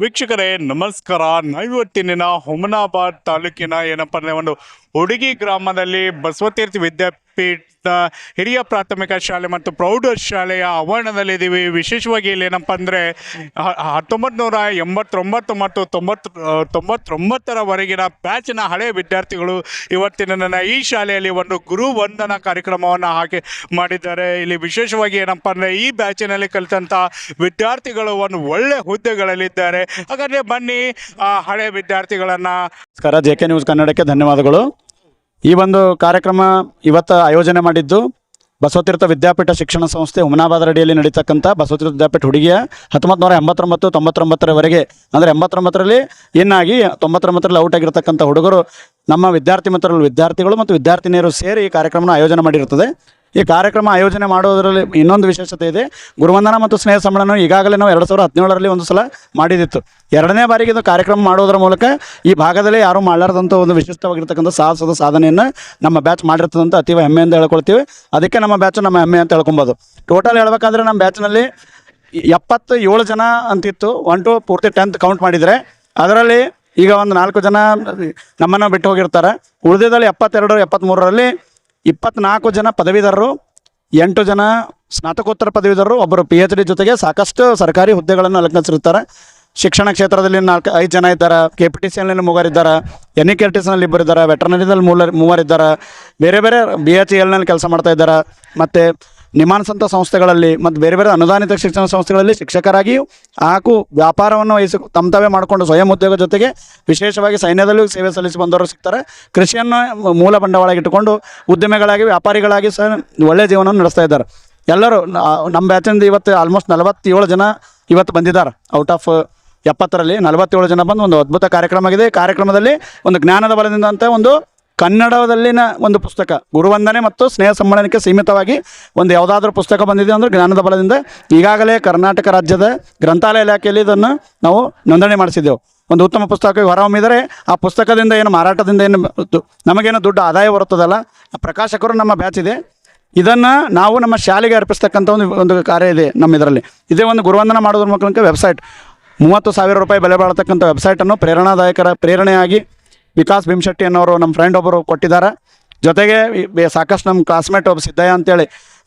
ವೀಕ್ಷಕರೇ ನಮಸ್ಕಾರ. ನಾವಿವತ್ತಿನ ಹುಮನಾಬಾದ್ ತಾಲೂಕಿನ ಏನಪ್ಪ ಅಂದ್ರೆ ಒಂದು ಹುಡುಗಿ ಗ್ರಾಮದಲ್ಲಿ ಬಸವತೀರ್ಥ ವಿದ್ಯಾಪೀಠ ಹಿರಿಯ ಪ್ರಾಥಮಿಕ ಶಾಲೆ ಮತ್ತು ಪ್ರೌಢ ಶಾಲೆಯ ಆವರಣದಲ್ಲಿದ್ದೀವಿ. ವಿಶೇಷವಾಗಿ ಇಲ್ಲಿ ಏನಪ್ಪ ಅಂದರೆ ಹತ್ತೊಂಬತ್ತು ನೂರ ಎಂಬತ್ತೊಂಬತ್ತು ಮತ್ತು ತೊಂಬತ್ತು ತೊಂಬತ್ತೊಂಬತ್ತರವರೆಗಿನ ಬ್ಯಾಚಿನ ಹಳೆಯ ವಿದ್ಯಾರ್ಥಿಗಳು ಇವತ್ತಿನ ನನ್ನ ಈ ಶಾಲೆಯಲ್ಲಿ ಒಂದು ಗುರು ವಂದನಾ ಕಾರ್ಯಕ್ರಮವನ್ನು ಹಾಕಿ ಮಾಡಿದ್ದಾರೆ. ಇಲ್ಲಿ ವಿಶೇಷವಾಗಿ ಏನಪ್ಪ ಅಂದರೆ ಈ ಬ್ಯಾಚಿನಲ್ಲಿ ಕಲಿತಂಥ ವಿದ್ಯಾರ್ಥಿಗಳು ಒಂದು ಒಳ್ಳೆ ಹುದ್ದೆಗಳಲ್ಲಿದ್ದಾರೆ. ಹಾಗಾದರೆ ಬನ್ನಿ, ಆ ಹಳೆಯ ವಿದ್ಯಾರ್ಥಿಗಳನ್ನು ನಮಸ್ಕಾರ, ಜೆ ಕೆ ನ್ಯೂಸ್ ಕನ್ನಡಕ್ಕೆ ಧನ್ಯವಾದಗಳು. ಈ ಒಂದು ಕಾರ್ಯಕ್ರಮ ಇವತ್ತು ಆಯೋಜನೆ ಮಾಡಿದ್ದು ಬಸವತೀರ್ಥ ವಿದ್ಯಾಪೀಠ ಶಿಕ್ಷಣ ಸಂಸ್ಥೆ ಹುಮನಾಬಾದ್ ಅಡಿಯಲ್ಲಿ ನಡೀತಕ್ಕಂಥ ಬಸವತೀರ್ಥ ವಿದ್ಯಾಪೀಠ ಹುಡುಗಿಯ ಹತ್ತೊಂಬತ್ತು ನೂರ ಎಂಬತ್ತೊಂಬತ್ತು ತೊಂಬತ್ತೊಂಬತ್ತರವರೆಗೆ ಅಂದರೆ ಎಂಬತ್ತೊಂಬತ್ತರಲ್ಲಿ ಇನ್ನಾಗಿ ತೊಂಬತ್ತೊಂಬತ್ತರಲ್ಲಿ ಔಟ್ ಆಗಿರತಕ್ಕಂಥ ಹುಡುಗರು ನಮ್ಮ ವಿದ್ಯಾರ್ಥಿ ಮಿತ್ರರು, ವಿದ್ಯಾರ್ಥಿಗಳು ಮತ್ತು ವಿದ್ಯಾರ್ಥಿನಿಯರು ಸೇರಿ ಈ ಕಾರ್ಯಕ್ರಮನ ಆಯೋಜನೆ ಮಾಡಿರುತ್ತದೆ. ಈ ಕಾರ್ಯಕ್ರಮ ಆಯೋಜನೆ ಮಾಡೋದರಲ್ಲಿ ಇನ್ನೊಂದು ವಿಶೇಷತೆ ಇದೆ. ಗುರುವಂದನ ಮತ್ತು ಸ್ನೇಹ ಸಮ್ಮೇಳನ ಈಗಾಗಲೇ ನಾವು ಎರಡು ಸಾವಿರದ ಹದಿನೇಳರಲ್ಲಿ ಒಂದು ಸಲ ಮಾಡಿದಿತ್ತು. ಎರಡನೇ ಬಾರಿಗೆ ಇದು ಕಾರ್ಯಕ್ರಮ ಮಾಡೋದರ ಮೂಲಕ ಈ ಭಾಗದಲ್ಲಿ ಯಾರೂ ಮಾಡಲಾರ್ದಂಥ ಒಂದು ವಿಶಿಷ್ಟವಾಗಿರ್ತಕ್ಕಂಥ ಸಾಹಸದ ಸಾಧನೆಯನ್ನು ನಮ್ಮ ಬ್ಯಾಚ್ ಮಾಡಿರ್ತದಂತ ಅತೀವ ಹೆಮ್ಮೆಯಿಂದ ಹೇಳ್ಕೊಳ್ತೀವಿ. ಅದಕ್ಕೆ ನಮ್ಮ ಬ್ಯಾಚ್ ನಮ್ಮ ಹೆಮ್ಮೆ ಅಂತ ಹೇಳ್ಕೊಬೋದು. ಟೋಟಲ್ ಹೇಳ್ಬೇಕಂದ್ರೆ ನಮ್ಮ ಬ್ಯಾಚ್ನಲ್ಲಿ ಎಪ್ಪತ್ತು ಏಳು ಜನ ಅಂತಿತ್ತು. ಒನ್ ಟು ಪೂರ್ತಿ ಟೆಂತ್ ಕೌಂಟ್ ಮಾಡಿದರೆ. ಅದರಲ್ಲಿ ಈಗ ಒಂದು ನಾಲ್ಕು ಜನ ನಮ್ಮನ್ನು ಬಿಟ್ಟು ಹೋಗಿರ್ತಾರೆ. ಉಳಿದಿದ್ದಲ್ಲಿ ಎಪ್ಪತ್ತೆರಡು ಎಪ್ಪತ್ತ್ಮೂರರಲ್ಲಿ ಇಪ್ಪತ್ನಾಲ್ಕು ಜನ ಪದವೀಧರರು, ಎಂಟು ಜನ ಸ್ನಾತಕೋತ್ತರ ಪದವೀಧರರು, ಒಬ್ಬರು ಪಿ ಎಚ್ ಡಿ ಜೊತೆಗೆ ಸಾಕಷ್ಟು ಸರ್ಕಾರಿ ಹುದ್ದೆಗಳನ್ನು ಅಲಂಕರಿಸಿರ್ತಾರೆ ಶಿಕ್ಷಣ ಕ್ಷೇತ್ರದಲ್ಲಿ ನಾಲ್ಕು, ಐದು ಜನ ಇದ್ದಾರೆ. ಕೆ ಪಿ ಟಿ ಸಿಯಲ್ಲಿ ಮೂವರಿದ್ದಾರೆ ಎನ್ ಇ ಕೆ ಟಿ ಸಿನಲ್ಲಿ ಇಬ್ಬರು ಇದ್ದಾರೆ. ವೆಟರ್ನರಿದಲ್ಲಿ ಮೂಲ ಮೂವರಿದ್ದಾರೆ ಬೇರೆ ಬೇರೆ ಬಿ ಎಚ್ ಎಲ್ನಲ್ಲಿ ಕೆಲಸ ಮಾಡ್ತಾ ಇದ್ದಾರೆ. ಮತ್ತು ನಿಮಾನ್ಸಂಥ ಸಂಸ್ಥೆಗಳಲ್ಲಿ ಮತ್ತು ಬೇರೆ ಬೇರೆ ಅನುದಾನಿತ ಶಿಕ್ಷಣ ಸಂಸ್ಥೆಗಳಲ್ಲಿ ಶಿಕ್ಷಕರಾಗಿ ಹಾಗೂ ವ್ಯಾಪಾರವನ್ನು ವಹಿಸಿ ತಮ್ಮ ತಾವೇ ಮಾಡಿಕೊಂಡು ಸ್ವಯಂ ಉದ್ಯೋಗ ಜೊತೆಗೆ ವಿಶೇಷವಾಗಿ ಸೈನ್ಯದಲ್ಲೂ ಸೇವೆ ಸಲ್ಲಿಸಿ ಬಂದವರು ಸಿಗ್ತಾರೆ. ಕೃಷಿಯನ್ನು ಮೂಲ ಬಂಡವಾಳ ಇಟ್ಟುಕೊಂಡು ಉದ್ಯಮಿಗಳಾಗಿ, ವ್ಯಾಪಾರಿಗಳಾಗಿ ಸಹ ಒಳ್ಳೆಯ ಜೀವನವನ್ನು ನಡೆಸ್ತಾ ಇದ್ದಾರೆ. ಎಲ್ಲರೂ ನಮ್ಮ ಬ್ಯಾಚಿಂದ ಇವತ್ತು ಆಲ್ಮೋಸ್ಟ್ ನಲವತ್ತೇಳು ಜನ ಇವತ್ತು ಬಂದಿದ್ದಾರೆ. ಔಟ್ ಆಫ್ ಎಪ್ಪತ್ತರಲ್ಲಿ ನಲವತ್ತೇಳು ಜನ ಬಂದು ಒಂದು ಅದ್ಭುತ ಕಾರ್ಯಕ್ರಮ ಆಗಿದೆ. ಕಾರ್ಯಕ್ರಮದಲ್ಲಿ ಒಂದು ಜ್ಞಾನದ ಬಲದಿಂದ ಅಂತ ಒಂದು ಕನ್ನಡದಲ್ಲಿನ ಒಂದು ಪುಸ್ತಕ, ಗುರುವಂದನೆ ಮತ್ತು ಸ್ನೇಹ ಸಮ್ಮೇಳನಕ್ಕೆ ಸೀಮಿತವಾಗಿ ಒಂದು ಯಾವುದಾದ್ರೂ ಪುಸ್ತಕ ಬಂದಿದೆ ಅಂದರೆ ಜ್ಞಾನದ ಬಲದಿಂದ ಈಗಾಗಲೇ ಕರ್ನಾಟಕ ರಾಜ್ಯದ ಗ್ರಂಥಾಲಯ ಇಲಾಖೆಯಲ್ಲಿ ಇದನ್ನು ನಾವು ನೋಂದಣಿ ಮಾಡಿಸಿದ್ದೆವು. ಒಂದು ಉತ್ತಮ ಪುಸ್ತಕ ಹೊರಹೊಮ್ಮಿದರೆ ಆ ಪುಸ್ತಕದಿಂದ ಏನು ಮಾರಾಟದಿಂದ ಏನು ನಮಗೇನು ದುಡ್ಡು ಆದಾಯ ಬರುತ್ತದಲ್ಲ? ಪ್ರಕಾಶಕರು ನಮ್ಮ ಬ್ಯಾಚ್ ಇದೆ. ಇದನ್ನು ನಾವು ನಮ್ಮ ಶಾಲೆಗೆ ಅರ್ಪಿಸ್ತಕ್ಕಂಥ ಒಂದು ಒಂದು ಕಾರ್ಯ ಇದೆ ನಮ್ಮ ಇದರಲ್ಲಿ. ಇದೇ ಒಂದು ಗುರುವಂದನ ಮಾಡೋದ್ರ ಮೂಲಕ ವೆಬ್ಸೈಟ್, ಮೂವತ್ತು ಸಾವಿರ ರೂಪಾಯಿ ಬೆಲೆ ಬಾಳತಕ್ಕಂಥ ವೆಬ್ಸೈಟನ್ನು ಪ್ರೇರಣಾದಾಯಕರ, ಪ್ರೇರಣೆಯಾಗಿ ವಿಕಾಸ್ ಭೀಮಶೆಟ್ಟಿ ಅನ್ನೋರು ನಮ್ಮ ಫ್ರೆಂಡ್ ಒಬ್ಬರು ಕೊಟ್ಟಿದ್ದಾರೆ. ಜೊತೆಗೆ ಸಾಕಷ್ಟು ನಮ್ಮ ಕ್ಲಾಸ್ಮೇಟ್ ಒಬ್ಬ ಸಿದ್ದಯ್ಯ ಅಂತೇಳಿ.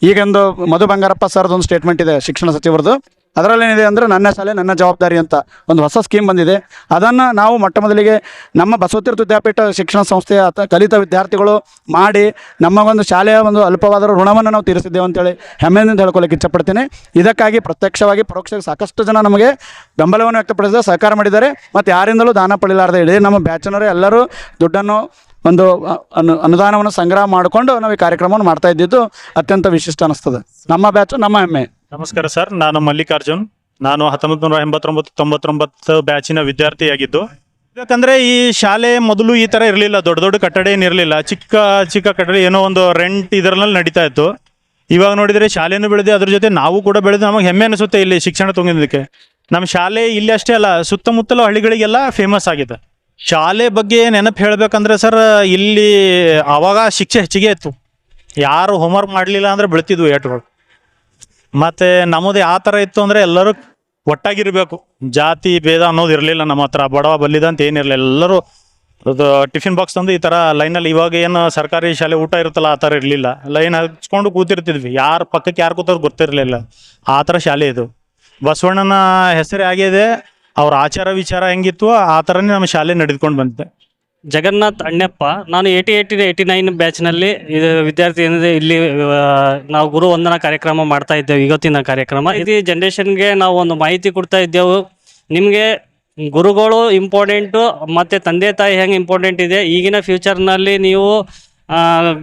ಈಗೊಂದು ಮಧು ಬಂಗಾರಪ್ಪ ಸರ್ದೊಂದು ಸ್ಟೇಟ್ಮೆಂಟ್ ಇದೆ ಶಿಕ್ಷಣ ಸಚಿವರದು. ಅದರಲ್ಲಿ ಏನಿದೆ ಅಂದರೆ ನನ್ನ ಶಾಲೆ, ನನ್ನ ಜವಾಬ್ದಾರಿ ಅಂತ ಒಂದು ಹೊಸ ಸ್ಕೀಮ್ ಬಂದಿದೆ. ಅದನ್ನು ನಾವು ಮೊಟ್ಟ ಮೊದಲಿಗೆ ನಮ್ಮ ಬಸವತೀರ್ಥ ವಿದ್ಯಾಪೀಠ ಶಿಕ್ಷಣ ಸಂಸ್ಥೆಯ ಅಥವಾ ಕಲಿತ ವಿದ್ಯಾರ್ಥಿಗಳು ಮಾಡಿ ನಮ್ಮ ಒಂದು ಶಾಲೆಯ ಒಂದು ಅಲ್ಪವಾದ ಋಣವನ್ನು ನಾವು ತೀರಿಸಿದ್ದೇವೆ ಅಂತೇಳಿ ಹೆಮ್ಮೆಯಿಂದ ಹೇಳ್ಕೊಳ್ಳೋಕೆ ಇಚ್ಛಪಡ್ತೀನಿ. ಇದಕ್ಕಾಗಿ ಪ್ರತ್ಯಕ್ಷವಾಗಿ, ಪರೋಕ್ಷವಾಗಿ ಸಾಕಷ್ಟು ಜನ ನಮಗೆ ಬೆಂಬಲವನ್ನು ವ್ಯಕ್ತಪಡಿಸಿದ ಸಹಕಾರ ಮಾಡಿದ್ದಾರೆ. ಮತ್ತು ಯಾರಿಂದಲೂ ದಾನ ಪಡೆಯಲಾರದೆ ಇಡೀ ನಮ್ಮ ಬ್ಯಾಚಿನವರು ಎಲ್ಲರೂ ದುಡ್ಡನ್ನು ಒಂದು ಅನು ಅನುದಾನವನ್ನು ಸಂಗ್ರಹ ಮಾಡಿಕೊಂಡು ನಾವು ಈ ಕಾರ್ಯಕ್ರಮವನ್ನು ಮಾಡ್ತಾ ಇದ್ದಿದ್ದು ಅತ್ಯಂತ ವಿಶಿಷ್ಟ ಅನ್ನಿಸ್ತದೆ ನಮ್ಮ ಬ್ಯಾಚು ನಮ್ಮ ಹೆಮ್ಮೆ. ನಮಸ್ಕಾರ ಸರ್, ನಾನು ಮಲ್ಲಿಕಾರ್ಜುನ್. ನಾನು ಹತ್ತೊಂಬತ್ತು ನೂರ ಎಂಬತ್ತೊಂಬತ್ತು, ತೊಂಬತ್ತೊಂಬತ್ತು ಬ್ಯಾಚಿನ ವಿದ್ಯಾರ್ಥಿಯಾಗಿದ್ದು. ಯಾಕಂದ್ರೆ ಈ ಶಾಲೆ ಮೊದಲು ಈ ತರ ಇರಲಿಲ್ಲ, ದೊಡ್ಡ ದೊಡ್ಡ ಕಟ್ಟಡ ಏನಿರಲಿಲ್ಲ ಚಿಕ್ಕ ಚಿಕ್ಕ ಕಟ್ಟಡ, ಏನೋ ಒಂದು ರೆಂಟ್ ಇದರಲ್ಲಿ ನಡೀತಾ ಇತ್ತು. ಇವಾಗ ನೋಡಿದ್ರೆ ಶಾಲೆನೂ ಬೆಳೆದಿದೆ, ಅದ್ರ ಜೊತೆ ನಾವು ಕೂಡ ಬೆಳೆದು ನಮಗೆ ಹೆಮ್ಮೆ ಅನಿಸುತ್ತೆ ಇಲ್ಲಿ ಶಿಕ್ಷಣ ತುಂಬಿದ್ದಕ್ಕೆ ನಮ್ಮ ಶಾಲೆ ಇಲ್ಲಿ ಅಷ್ಟೇ ಅಲ್ಲ, ಸುತ್ತಮುತ್ತಲ ಹಳ್ಳಿಗಳಿಗೆಲ್ಲ ಫೇಮಸ್ ಆಗಿದೆ. ಶಾಲೆ ಬಗ್ಗೆ ನೆನಪು ಹೇಳ್ಬೇಕಂದ್ರೆ ಸರ್, ಇಲ್ಲಿ ಅವಾಗ ಶಿಕ್ಷೆ ಹೆಚ್ಚಿಗೆ ಇತ್ತು. ಯಾರು ಹೋಮ್ವರ್ಕ್ ಮಾಡಲಿಲ್ಲ ಅಂದ್ರೆ ಬೆಳ್ತಿದ್ವು ಏಟ್ಗಳು ಮತ್ತೆ ನಮ್ಮದು ಆ ಥರ ಇತ್ತು ಅಂದ್ರೆ ಎಲ್ಲರೂ ಒಟ್ಟಾಗಿರಬೇಕು. ಜಾತಿ ಭೇದ ಅನ್ನೋದು ಇರಲಿಲ್ಲ ನಮ್ಮ ಹತ್ರ. ಬಡವ ಬಲ್ಲಿದ ಅಂತ ಏನಿರಲಿಲ್ಲ ಎಲ್ಲರೂ ಟಿಫಿನ್ ಬಾಕ್ಸ್ ತಂದು ಈ ಥರ ಲೈನಲ್ಲಿ ಇವಾಗ ಏನು ಸರ್ಕಾರಿ ಶಾಲೆ ಊಟ ಇರುತ್ತಲ್ಲ ಆ ಥರ ಇರಲಿಲ್ಲ. ಲೈನ್ ಹಚ್ಕೊಂಡು ಕೂತಿರ್ತಿದ್ವಿ. ಯಾರ ಪಕ್ಕಕ್ಕೆ ಯಾರು ಕೂತವ್ರು ಗೊತ್ತಿರಲಿಲ್ಲ. ಆ ಥರ ಶಾಲೆ ಇದು. ಬಸವಣ್ಣನ ಹೆಸರೇ ಆಗಿದೆ. ಅವ್ರ ಆಚಾರ ವಿಚಾರ ಹೆಂಗಿತ್ತು ಆ ಥರನೇ ನಮ್ಮ ಶಾಲೆ ನಡೆದುಕೊಂಡು ಬಂದಿದೆ. ಜಗನ್ನಾಥ್ ಅಣ್ಣಪ್ಪ. ನಾನು ಏಯ್ಟಿ ಏಯ್ಟಿ ಏಯ್ಟಿ ನೈನ್ ಬ್ಯಾಚ್ನಲ್ಲಿ ಇದು ವಿದ್ಯಾರ್ಥಿ ಏನಿದೆ ಇಲ್ಲಿ ಆ, ನಾವು ಗುರು ವಂದನಾ ಕಾರ್ಯಕ್ರಮ ಮಾಡ್ತಾ ಇದ್ದೇವೆ ಇವತ್ತಿನ ಕಾರ್ಯಕ್ರಮ. ಇಡೀ ಜನ್ರೇಷನ್ಗೆ ನಾವು ಒಂದು ಮಾಹಿತಿ ಕೊಡ್ತಾ ಇದ್ದೆವು. ನಿಮಗೆ ಗುರುಗಳು ಇಂಪಾರ್ಟೆಂಟು ಮತ್ತು ತಂದೆ ತಾಯಿ ಹೆಂಗೆ ಇಂಪಾರ್ಟೆಂಟ್ ಇದೆ ಈಗಿನ ಫ್ಯೂಚರ್ನಲ್ಲಿ ನೀವು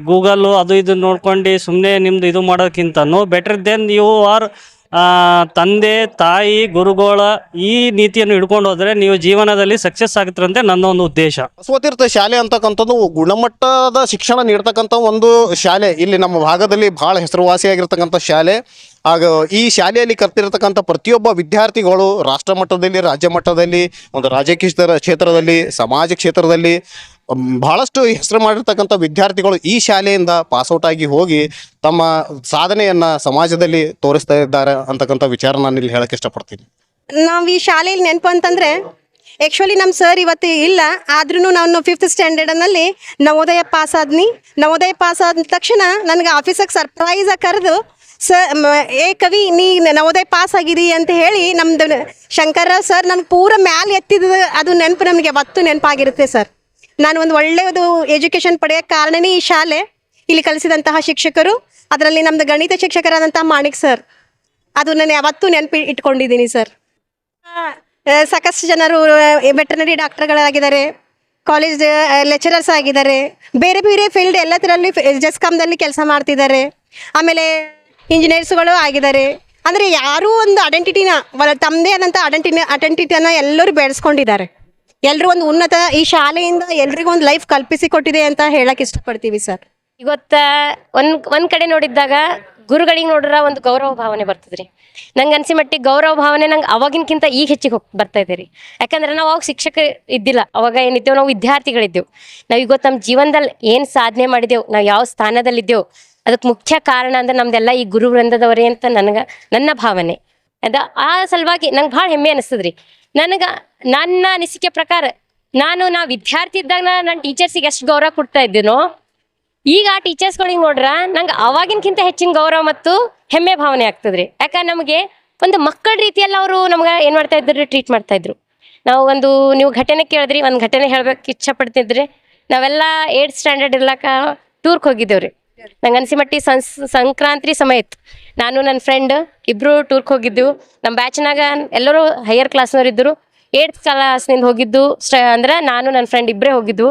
ಗೂಗಲ್ಲು ಅದು ಇದು ನೋಡ್ಕೊಂಡು ಸುಮ್ಮನೆ ನಿಮ್ದು ಇದು ಮಾಡೋಕ್ಕಿಂತ no better than you are ತಂದೆ, ತಾಯಿ, ಗುರುಗಳ ಈ ನೀತಿಯನ್ನು ಹಿಡ್ಕೊಂಡು ಹೋದ್ರೆ ನೀವು ಜೀವನದಲ್ಲಿ ಸಕ್ಸಸ್ ಆಗುತ್ತಿರಂತೆ ನನ್ನ ಒಂದು ಉದ್ದೇಶ. ಬಸವತೀರ್ಥ ಶಾಲೆ ಅಂತಕ್ಕಂಥದ್ದು ಗುಣಮಟ್ಟದ ಶಿಕ್ಷಣ ನೀಡ್ತಕ್ಕಂಥ ಒಂದು ಶಾಲೆ. ಇಲ್ಲಿ ನಮ್ಮ ಭಾಗದಲ್ಲಿ ಬಹಳ ಹೆಸರುವಾಸಿಯಾಗಿರ್ತಕ್ಕಂಥ ಶಾಲೆ. ಆಗ ಈ ಶಾಲೆಯಲ್ಲಿ ಕರ್ತಿರತಕ್ಕಂಥ ಪ್ರತಿಯೊಬ್ಬ ವಿದ್ಯಾರ್ಥಿಗಳು ರಾಷ್ಟ್ರ ಮಟ್ಟದಲ್ಲಿ, ರಾಜ್ಯ ಮಟ್ಟದಲ್ಲಿ, ಒಂದು ರಾಜಕೀಯ ಕ್ಷೇತ್ರ- ಕ್ಷೇತ್ರದಲ್ಲಿ, ಸಮಾಜ ಕ್ಷೇತ್ರದಲ್ಲಿ ಬಹಳಷ್ಟು ಹೆಸರು ಮಾಡಿರ್ತಕ್ಕಂಥ ವಿದ್ಯಾರ್ಥಿಗಳು ಈ ಶಾಲೆಯಿಂದ ಪಾಸ್ಔಟ್ ಆಗಿ ಹೋಗಿ ತಮ್ಮ ಸಾಧನೆಯನ್ನ ಸಮಾಜದಲ್ಲಿ ತೋರಿಸ್ತಾ ಇದ್ದಾರೆ ಅಂತಕ್ಕಂಥ ವಿಚಾರ ನಾನು ಇಲ್ಲಿ ಹೇಳಕ್ಕೆ ಇಷ್ಟಪಡ್ತೀನಿ. ನಾವು ಈ ಶಾಲೆಯಲ್ಲಿ ನೆನಪು ಅಂತಂದರೆ ಆ್ಯಕ್ಚುಲಿ ನಮ್ಮ ಸರ್ ಇವತ್ತು ಇಲ್ಲ ಆದ್ರೂ ನಾನು ಫಿಫ್ತ್ ಸ್ಟ್ಯಾಂಡರ್ಡ್ನಲ್ಲಿ ನವೋದಯ ಪಾಸ್ ಆದ್ನಿ. ನವೋದಯ ಪಾಸ್ ಆದ ತಕ್ಷಣ ನನಗೆ ಆಫೀಸಿಗೆ ಸರ್ಪ್ರೈಸಾಗಿ ಕರೆದು ಸ ಮ- ಏ ಕವಿ, ನೀ ನವೋದಯ ಪಾಸ್ ಆಗಿದಿ ಅಂತ ಹೇಳಿ ನಮ್ದು ಶಂಕರ ಸರ್ ನನಗೆ ಪೂರ ಮ್ಯಾಲೆ ಎತ್ತಿದ ಅದು ನೆನಪು ನಮಗೆ ಯಾವತ್ತೂ ನೆನಪಾಗಿರುತ್ತೆ ಸರ್ ನಾನು ಒಂದು ಒಳ್ಳೆಯದು ಎಜುಕೇಷನ್ ಪಡೆಯೋಕ್ಕೆ ಕಾರಣನೇ ಈ ಶಾಲೆ. ಇಲ್ಲಿ ಕಲಿಸಿದಂತಹ ಶಿಕ್ಷಕರು, ಅದರಲ್ಲಿ ನಮ್ಮದು ಗಣಿತ ಶಿಕ್ಷಕರಾದಂತಹ ಮಾಣಿಕ್ ಸರ್ ಅದು ನಾನು ಯಾವತ್ತೂ ನೆನಪು ಇಟ್ಕೊಂಡಿದ್ದೀನಿ ಸರ್ ಸಾಕಷ್ಟು ಜನರು ವೆಟರ್ನರಿ ಡಾಕ್ಟರ್ಗಳಾಗಿದ್ದಾರೆ ಕಾಲೇಜ್ ಲೆಕ್ಚರರ್ಸ್ ಆಗಿದ್ದಾರೆ, ಬೇರೆ ಬೇರೆ ಫೀಲ್ಡ್ ಎಲ್ಲದರಲ್ಲಿ, ಜಸ್ಕಾಮ್ದಲ್ಲಿ ಕೆಲಸ ಮಾಡ್ತಿದ್ದಾರೆ. ಆಮೇಲೆ ಇಂಜಿನಿಯರ್ಸ್ಗಳು ಆಗಿದ್ದಾರೆ. ಅಂದರೆ ಯಾರೂ ಒಂದು ಐಡೆಂಟಿಟಿನ ತಮ್ಮದೇ ಆದಂಥ ಐಡೆಂಟಿನ ಐಡೆಂಟಿಟಿಯನ್ನು ಎಲ್ಲರೂ ಬೆಳೆಸ್ಕೊಂಡಿದ್ದಾರೆ. ಎಲ್ಲರೂ ಒಂದು ಉನ್ನತ, ಈ ಶಾಲೆಯಿಂದ ಎಲ್ರಿಗೂ ಒಂದು ಲೈಫ್ ಕಲ್ಪಿಸಿ ಕೊಟ್ಟಿದೆ ಅಂತ ಹೇಳಕ್ಕೆ ಇಷ್ಟಪಡ್ತೀವಿ ಸರ್ ಇವತ್ತ ಒಂದ್ ಒಂದ್ ಕಡೆ ನೋಡಿದ್ದಾಗ ಗುರುಗಳಿಗೆ ನೋಡ್ರ ಒಂದು ಗೌರವ ಭಾವನೆ ಬರ್ತದ್ರಿ. ನಂಗೆ ಅನ್ಸಿ ಮಟ್ಟಿಗೆ ಗೌರವ ಭಾವನೆ ನಂಗೆ ಅವಾಗಿನ್ಕಿಂತ ಈಗ ಹೆಚ್ಚಿಗೆ ಹೋಗಿ ಬರ್ತಾ ಇದೆ ರೀ. ಯಾಕಂದ್ರೆ ನಾವು ಅವಾಗ ಶಿಕ್ಷಕ ಇದ್ದಿಲ್ಲ, ಅವಾಗ ಏನಿದ್ದೇವು, ನಾವು ವಿದ್ಯಾರ್ಥಿಗಳಿದ್ದೆವು. ನಾವು ಇವತ್ತು ನಮ್ಮ ಜೀವನದಲ್ಲಿ ಏನು ಸಾಧನೆ ಮಾಡಿದೆವು, ನಾವು ಯಾವ ಸ್ಥಾನದಲ್ಲಿದ್ದೆವು ಅದಕ್ಕೆ ಮುಖ್ಯ ಕಾರಣ ಅಂದ್ರೆ ನಮ್ದೆಲ್ಲ ಈ ಗುರು ವೃಂದದವರೇ ಅಂತ ನನಗೆ, ನನ್ನ ಭಾವನೆ. ಅದ ಆ ಸಲುವಾಗಿ ನಂಗೆ ಭಾಳ ಹೆಮ್ಮೆ ಅನಿಸ್ತದ್ರಿ. ನನಗೆ ನನ್ನ ಅನಿಸಿಕೆ ಪ್ರಕಾರ ನಾನು ನಾ ವಿದ್ಯಾರ್ಥಿ ಇದ್ದಾಗ ನನ್ನ ಟೀಚರ್ಸಿಗೆ ಎಷ್ಟು ಗೌರವ ಕೊಡ್ತಾ ಇದ್ದೀನೋ, ಈಗ ಆ ಟೀಚರ್ಸ್ಗಳಿಗೆ ನೋಡ್ರ ನಂಗೆ ಅವಾಗಿನಕ್ಕಿಂತ ಹೆಚ್ಚಿನ ಗೌರವ ಮತ್ತು ಹೆಮ್ಮೆ ಭಾವನೆ ಆಗ್ತದ್ರಿ. ಯಾಕಂದ್ರೆ ನಮಗೆ ಒಂದು ಮಕ್ಕಳ ರೀತಿಯಲ್ಲಿ ಅವರು ನಮ್ಗೆ ಏನು ಮಾಡ್ತಾ ಇದ್ರು ಟ್ರೀಟ್ ಮಾಡ್ತಾ ಇದ್ರು. ನಾವು ಒಂದು ನೀವು ಘಟನೆ ಕೇಳಿದ್ರಿ, ಒಂದು ಘಟನೆ ಹೇಳ್ಬೇಕು ಇಚ್ಛಪಡ್ತಿದ್ರಿ ನಾವೆಲ್ಲ ಏಟ್ ಸ್ಟ್ಯಾಂಡರ್ಡ್ ಇರ್ಲಾಕ ಟೂರ್ಗೆ ಹೋಗಿದ್ದೇವ್ರಿ. ನಂಗೆ ಅನ್ಸಿ ಮಟ್ಟಿ ಸಂಕ್ರಾಂತಿ ಸಮಯ ಇತ್ತು ನಾನು ನನ್ನ ಫ್ರೆಂಡ್ ಇಬ್ರು ಟೂರ್ಗೆ ಹೋಗಿದ್ದೆವು ನಮ್ಮ ಬ್ಯಾಚ್ನಾಗ ಎಲ್ಲರೂ ಹೈಯರ್ ಕ್ಲಾಸ್ನವ್ರು ಇದ್ದರು. ಏಟ್ತ್ ಕ್ಲಾಸ್ನಿಂದ ಹೋಗಿದ್ದು. ಸ್ಟ ಅಂದ್ರೆ ನಾನು ನನ್ನ ಫ್ರೆಂಡ್ ಇಬ್ಬರೇ ಹೋಗಿದ್ದು.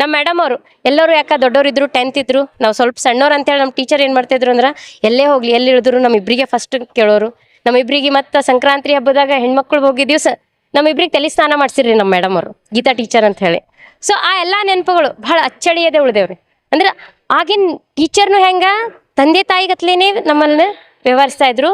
ನಮ್ಮ ಮೇಡಮ್ ಅವರು ಎಲ್ಲರೂ ಯಾಕೆ ದೊಡ್ಡವ್ರು ಇದ್ರು ಟೆಂತ್ ಇದ್ರು, ನಾವು ಸ್ವಲ್ಪ ಸಣ್ಣವ್ರು ಅಂತೇಳಿ ನಮ್ಮ ಟೀಚರ್ ಏನು ಮಾಡ್ತಿದ್ರು ಅಂದ್ರೆ ಎಲ್ಲೇ ಹೋಗ್ಲಿ, ಎಲ್ಲಿ ಇಳಿದ್ರು ನಮ್ಮ ಇಬ್ಬರಿಗೆ ಫಸ್ಟ್ ಕೇಳೋರು. ನಮ್ಮ ಇಬ್ಬರಿಗೆ ಮತ್ತು ಸಂಕ್ರಾಂತಿ ಹಬ್ಬದಾಗ ಹೆಣ್ಮಕ್ಳು ಹೋಗಿದ್ದೀವಿ ಸ ನಮ್ಮ ಇಬ್ರಿಗೆ ತಲೆ ಸ್ನಾನ ಮಾಡ್ಸಿರ್ರಿ ನಮ್ಮ ಮೇಡಮ್ ಅವರು, ಗೀತಾ ಟೀಚರ್ ಅಂತ ಹೇಳಿ. ಸೊ ಆ ಎಲ್ಲ ನೆನಪುಗಳು ಭಾಳ ಅಚ್ಚಳಿಯದೆ ಉಳಿದೇವ್ರಿ. ಅಂದ್ರೆ ಆಗಿನ ಟೀಚರ್ನು ಹೆಂಗ? ತಂದೆ ತಾಯಿಗತ್ಲೇನೆ ನಮ್ಮನ್ನ ವ್ಯವಹರಿಸ್ತಾ ಇದ್ರು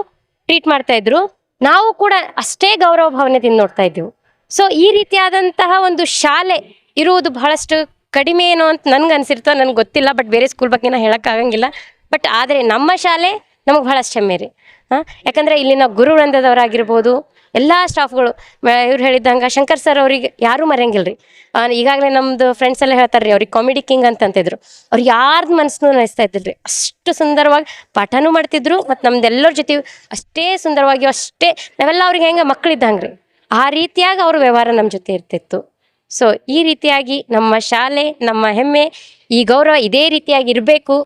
ಟ್ರೀಟ್ ಮಾಡ್ತಾ ಇದ್ರು. ನಾವು ಕೂಡ ಅಷ್ಟೇ ಗೌರವ ಭಾವನೆದಿಂದ ನೋಡ್ತಾ ಇದ್ದೆವು. ಸೊ ಈ ರೀತಿಯಾದಂತಹ ಒಂದು ಶಾಲೆ ಇರುವುದು ಬಹಳಷ್ಟು ಕಡಿಮೆ ಏನೋ ಅಂತ ನನ್ಗೆ ಅನ್ಸಿರ್ತೋ ನನ್ಗೆ ಗೊತ್ತಿಲ್ಲ ಬಟ್ ಬೇರೆ ಸ್ಕೂಲ್ ಬಗ್ಗೆ ನಾ ಹೇಳೋಕ್ಕಾಗಂಗಿಲ್ಲ ಬಟ್ ಆದರೆ ನಮ್ಮ ಶಾಲೆ ನಮಗೆ ಬಹಳಷ್ಟು ಹೆಮ್ಮೆ ರೀ. ಹಾಂ? ಯಾಕಂದರೆ ಇಲ್ಲಿನ ಗುರು ವೃಂದದವರಾಗಿರ್ಬೋದು ಎಲ್ಲ ಸ್ಟಾಫ್ಗಳು ಇವ್ರು ಹೇಳಿದ್ದಂಗೆ ಶಂಕರ್ ಸರ್ ಅವ್ರಿಗೆ ಯಾರೂ ಮರೆಯಂಗಿಲ್ಲ ರೀ ಈಗಾಗಲೇ ನಮ್ಮದು ಫ್ರೆಂಡ್ಸ್ ಎಲ್ಲ ಹೇಳ್ತಾರೆ ರೀ ಅವ್ರಿಗೆ ಕಾಮಿಡಿ ಕಿಂಗ್ ಅಂತಂತಿದ್ರು. ಅವ್ರು ಯಾರ್ದು ಮನಸ್ಸನ್ನು ನಡೆಸ್ತಾ ರೀ ಅಷ್ಟು ಸುಂದರವಾಗಿ ಪಾಠನೂ ಮಾಡ್ತಿದ್ರು, ಮತ್ತು ನಮ್ದೆಲ್ಲರ ಜೊತೆ ಅಷ್ಟೇ ಸುಂದರವಾಗಿ, ಅಷ್ಟೇ ನಾವೆಲ್ಲ ಅವ್ರಿಗೆ ಹೆಂಗೆ ಮಕ್ಕಳಿದ್ದಂಗೆ ರೀ ಆ ರೀತಿಯಾಗಿ ಅವ್ರ ವ್ಯವಹಾರ ನಮ್ಮ ಜೊತೆ ಇರ್ತಿತ್ತು. ಸೊ ಈ ರೀತಿಯಾಗಿ ನಮ್ಮ ಶಾಲೆ, ನಮ್ಮ ಹೆಮ್ಮೆ, ಈ ಗೌರವ ಇದೇ ರೀತಿಯಾಗಿ ಇರಬೇಕು.